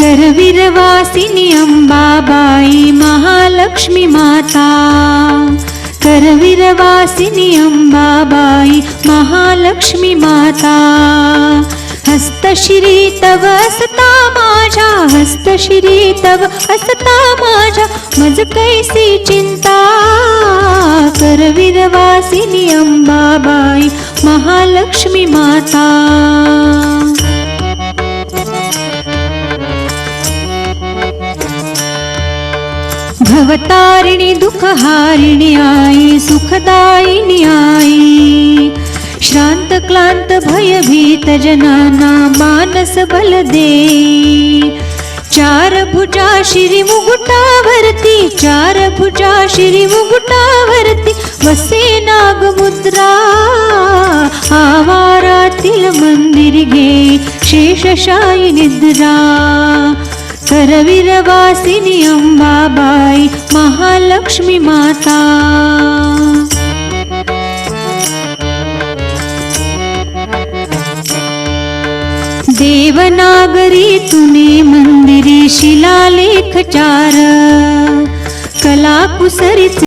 करवीरवासिनी अंबाबाई महालक्ष्मी माता. करवीरवासिनी अंबाबाई महालक्ष्मी माता. हस्तश्री तव असता माझ्या हस्तश्री तव असता माझ्या मज कैसी चिंता. करवीरवासिनी अंबाबाई महालक्ष्मी माता. भवतारिणि दुःखहारिणि सुखदायिण्याय सुखदायिनि क्लान्त श्रान्तक्लान्तभयभीतजनाना मानस चारभुजा चार चारभुजा श्रीरिमुटा वसे नागमुद्रा। आवाराल मन्दिर गे शेषशानिद्रा करविरवासिनि अम्ब लक्ष्मी माता। देवनागरी तुने मंदिरी शिलालेख चार कलाकुसरीचे